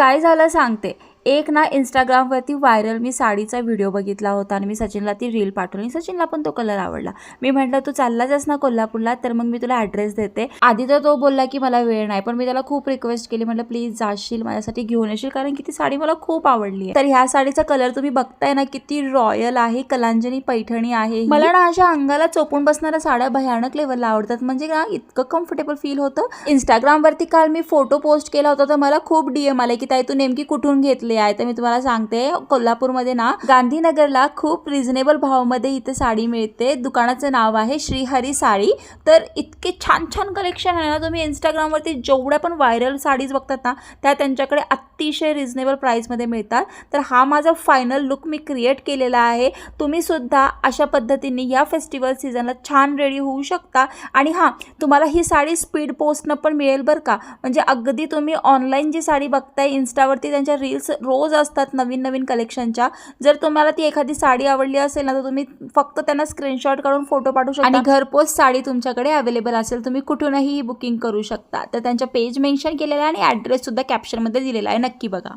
काय झालं सांगते. एक ना इंस्टाग्रामवरती व्हायरल मी साडीचा व्हिडिओ बघितला होता आणि मी सचिनला ती रील पाठवली. सचिनला पण तो कलर आवडला. मी म्हटलं तू चाललाच ना कोल्हापूरला तर मग मी तुला ॲड्रेस देते. आधी तर तो बोलला की मला वेळ नाही. पण मी त्याला खूप रिक्वेस्ट केली. म्हटलं प्लीज जाशील माझ्यासाठी घेऊन येशील कारण की ती साडी मला खूप आवडली आहे. तर ह्या साडीचा कलर तुम्ही बघताय ना किती रॉयल आहे कलांजनी पैठणी आहे मला ना अशा अंगाला चोपून बसणाऱ्या साड्या भयानक लेवलला आवडतात. म्हणजे ना इतकं कम्फर्टेबल फील होतं. इंस्टाग्रामवरती काल मी फोटो पोस्ट केला होता तर मला खूप डीएम आले की ताई तू नेमकी कुठून घेतली आहे. तर मी तुम्हाला सांगते कोल्हापूरमध्ये ना गांधीनगरला खूप रिझनेबल भावामध्ये इथे साडी मिळते. दुकानाचं नाव आहे श्रीहरी साडी. तर इतके छान छान कलेक्शन आहे ना तुम्ही इंस्टाग्रामवरती जेवढ्या पण व्हायरल साडीज बघतात ना त्या त्यांच्याकडे अतिशय रिझनेबल प्राईसमध्ये मिळतात. तर हा माझा फायनल लुक मी क्रिएट केलेला आहे. तुम्ही सुद्धा अशा पद्धतीने या फेस्टिवल सीझनला छान रेडी होऊ शकता. आणि हां तुम्हाला ही साडी स्पीड पोस्टनं पण मिळेल बरं का? म्हणजे अगदी तुम्ही ऑनलाईन जी साडी बघताय इन्स्टावरती त्यांच्या रील्स रोज असतात नवीन नवीन कलेक्शनच्या जर तुम्हाला ती एखादी साडी आवडली असेल ना तर तुम्ही फक्त त्यांना स्क्रीनशॉट काढून फोटो पाठवू शकता. आणि घरपोच साडी तुमच्याकडे अवेलेबल असेल तुम्ही कुठूनही बुकिंग करू शकता. तर त्यांच्या पेज मेन्शन केलेला आहे आणि ॲड्रेससुद्धा कॅप्शनमध्ये दिलेला आहे. नक्की बघा.